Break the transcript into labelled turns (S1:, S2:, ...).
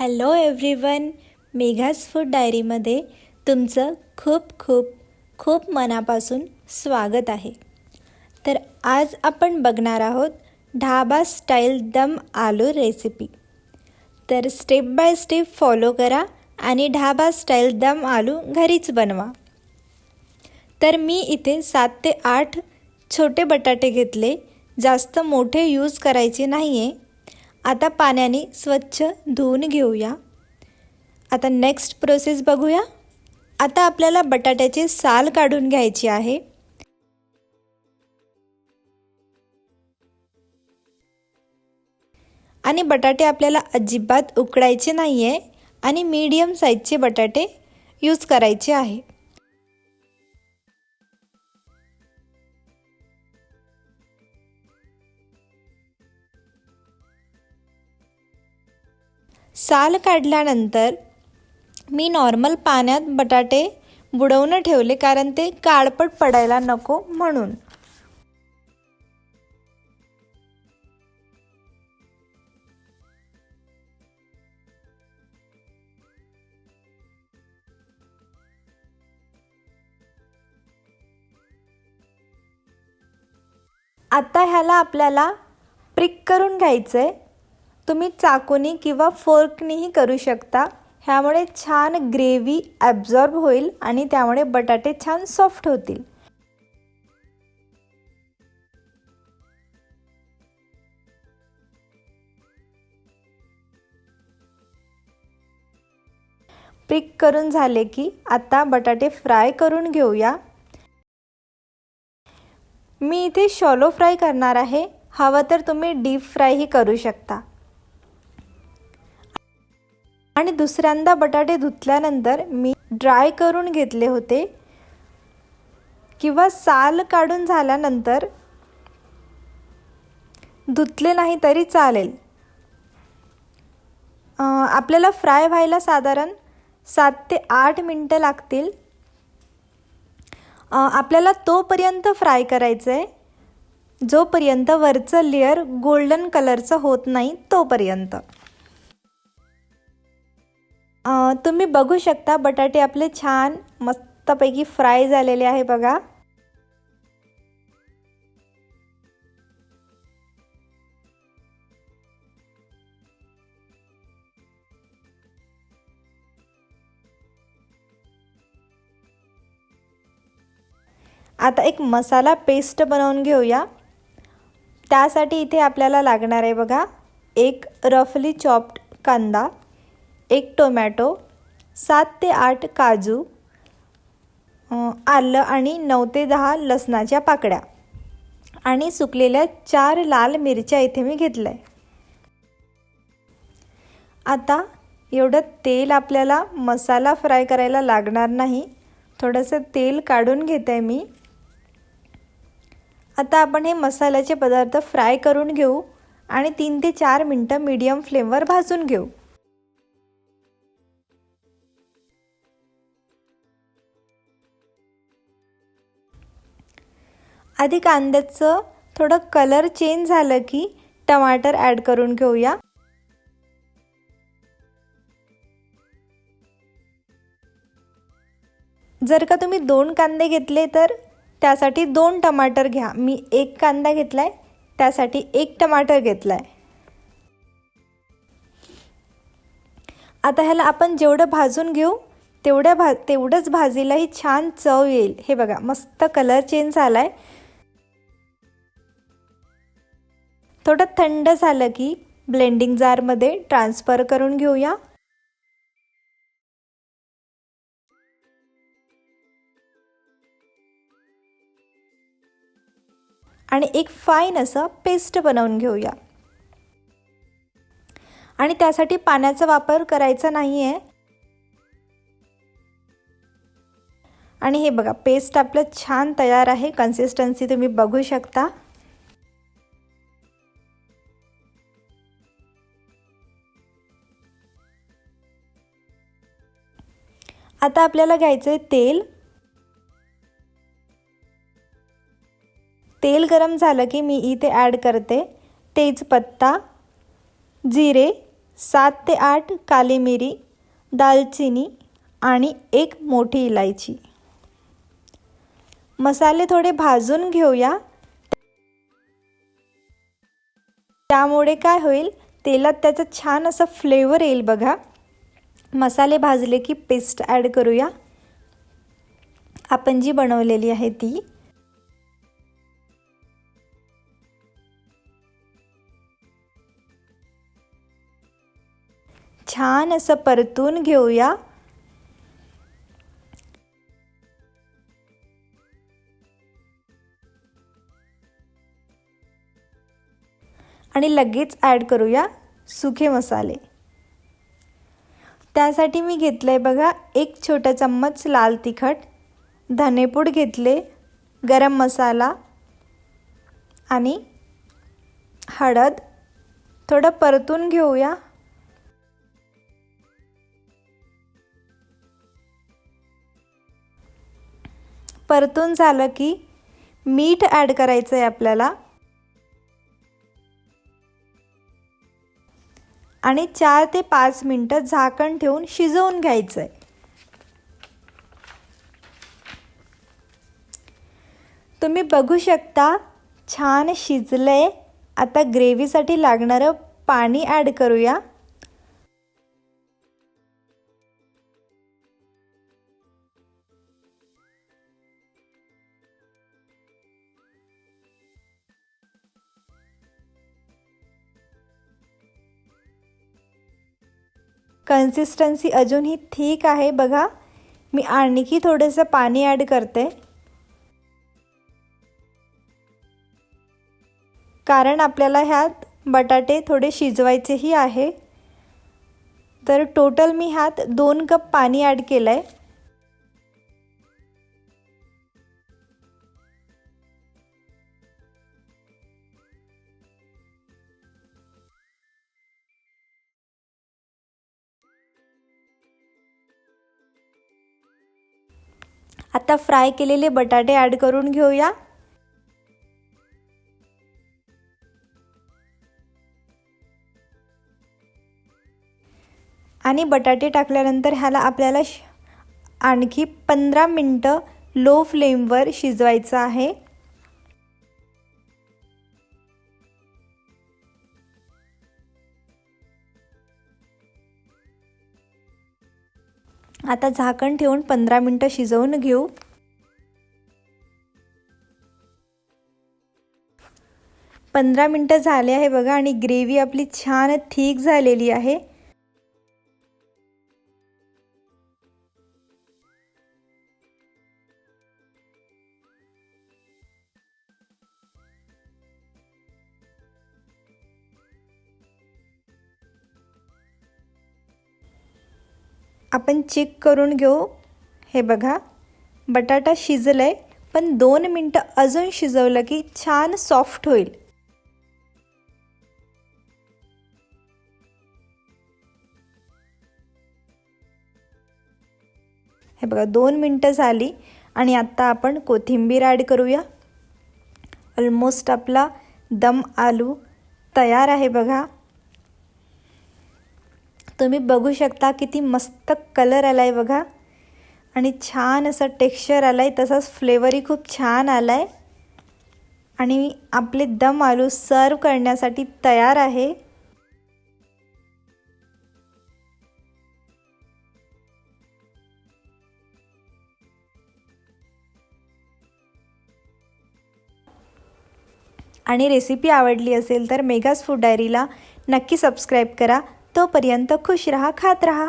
S1: Hello everyone मेघाज food डायरीमध्ये तुमचं खूप खूप खूप मनापासून स्वागत आहे. तर आज आपण बघणार आहोत ढाबा स्टाईल दम आलू रेसिपी तर स्टेप बाय स्टेप फॉलो करा आणि ढाबा स्टाईल दम आलू घरीच बनवा. तर मी इथे सात ते आठ छोटे बटाटे घेतले जास्त मोठे यूज करायचे नाही आहे आता पाण्याने स्वच्छ धुवून घेऊया. आता नेक्स्ट प्रोसेस बघूया. आता आपल्याला बटाट्याचे साल काढून घ्यायची आहे. आणि बटाटे आपल्याला अजिबात उकडायचे नाही आहे आणि मीडियम साईजचे बटाटे यूज करायचे आहे. साल काढल्यानंतर मी नॉर्मल पाण्यात बटाटे बुडवून ठेवले कारण ते काळपट पडायला नको म्हणून. आता ह्याला आपल्याला प्रिक करून घ्यायचं आहे तुम्ही चाकूनी किंवा फोर्कनीही करू शकता. ह्यामुळे छान ग्रेव्ही ॲब्झॉर्ब होईल आणि त्यामुळे बटाटे छान सॉफ्ट होतील. प्रिक करून झाले की आता बटाटे फ्राय करून घेऊया. मी इथे शॉलो फ्राय करणार आहे. हवं तर तुम्ही डीप फ्रायही करू शकता. आणि दुसऱ्यांदा बटाटे धुतल्यानंतर मी ड्राय करून घेतले होते. किंवा साल काढून झाल्यानंतर धुतले नाही तरी चालेल. आपल्याला फ्राय व्हायला साधारण सात ते आठ मिनटं लागतील. आपल्याला तोपर्यंत फ्राय करायचं आहे जोपर्यंत वरचं लेअर गोल्डन कलरचं होत नाही तोपर्यंत. तुम्ही बघू शकता बटाटे आपले छान मस्तपैकी फ्राय झालेले आहे बघा. आता एक मसाला पेस्ट बनवून घेऊया. त्यासाठी इथे आपल्याला लागणार आहे बघा एक रफली चॉप्ड कांदा. एक टोमॅटो सात ते आठ काजू आलं आणि नऊ ते दहा लसणाच्या पाकड्या आणि सुकलेल्या चार लाल मिरच्या इथे मी घेतल्या. आहे आता एवढं तेल आपल्याला मसाला फ्राय करायला लागणार नाही. थोडंसं तेल काढून घेत आहे मी. आता आपण हे मसाल्याचे पदार्थ फ्राय करून घेऊ आणि तीन ते चार मिनटं मीडियम फ्लेमवर भाजून घेऊ. आधी कांद्याचं थोडं कलर चेंज झालं की टमाटर ॲड करून घेऊया. जर का तुम्ही दोन कांदे घेतले तर त्यासाठी दोन टमाटर घ्या. मी एक कांदा घेतला आहे त्यासाठी एक टमाटर घेतला आहे आता ह्याला आपण जेवढं भाजून घेऊ तेवढ्या भा तेवढंच भाजीलाही छान चव येईल. हे बघा मस्त कलर चेंज झाला आहे थोडं थंड झालं की ब्लेंडिंग जारमध्ये ट्रान्सफर करून घेऊया. आणि एक फाईन असं पेस्ट बनवून घेऊया. आणि त्यासाठी पाण्याचा वापर करायचा नाही आहे आणि हे बघा पेस्ट आपलं छान तयार आहे. कन्सिस्टन्सी तुम्ही बघू शकता. आता आपल्याला घ्यायचं आहे तेल. तेल गरम झालं की मी इथे ॲड करते तेजपत्ता जिरे सात ते आठ काली मिरी दालचिनी आणि एक मोठी इलायची. मसाले थोडे भाजून घेऊया. त्यामुळे काय होईल तेलात त्याचं छान असं फ्लेवर येईल बघा. मसाले भाजले की पेस्ट ॲड करूया. आपण जी बनवलेली आहे ती. छान असं परतून घेऊया. आणि लगेच ॲड करूया सुखे मसाले. त्यासाठी मी घेतलं आहे बघा एक छोटा चम्मच लाल तिखट धनेपूड घेतले गरम मसाला आणि हळद. थोडं परतून घेऊया. परतून झालं की मीठ ॲड करायचं आहे आपल्याला. आणि चार ते पाच मिनटं झाकण ठेवून शिजवून घ्यायचं आहे तुम्ही बघू शकता छान शिजलं आहे आता ग्रेव्हीसाठी लागणारं पाणी ॲड करूया. कन्सिस्टन्सी अजूनही ठीक आहे बघा. मी आणखी थोडंसं पाणी ॲड करते. कारण आपल्याला ह्यात बटाटे थोडे शिजवायचेही आहे. तर टोटल मी ह्यात दोन कप पाणी ॲड केलं आहे आता फ्राय केलेले बटाटे ॲड करून घेऊया. आणि बटाटे टाकल्यानंतर ह्याला आपल्याला आणखी पंधरा मिनटं लो फ्लेमवर शिजवायचं आहे. आता झाकण ठेवून पंधरा मिनटं शिजवून घेऊ. पंधरा मिनटं झाले आहे बघा आणि ग्रेव्ही आपली छान थीक झालेली आहे. आपण चेक करून घेऊ. हे बघा बटाटा शिजलं आहे पण दोन मिनटं अजून शिजवलं की छान सॉफ्ट होईल. हे बघा दोन मिनटं झाली आणि आत्ता आपण कोथिंबीर ॲड करूया. ऑलमोस्ट आपला दम आलू तयार आहे बघा. तुम्ही बघू शकता किती मस्त कलर आला आहे बघा. आणि छान असं टेक्स्चर आलं आहे तसंच फ्लेवरही खूप छान आला आहे आणि आपले दम आलू सर्व करण्यासाठी तयार आहे. आणि रेसिपी आवडली असेल तर मेगाज फूड डायरीला नक्की सबस्क्राईब करा. तोपर्यंत खुश रहा खात रहा.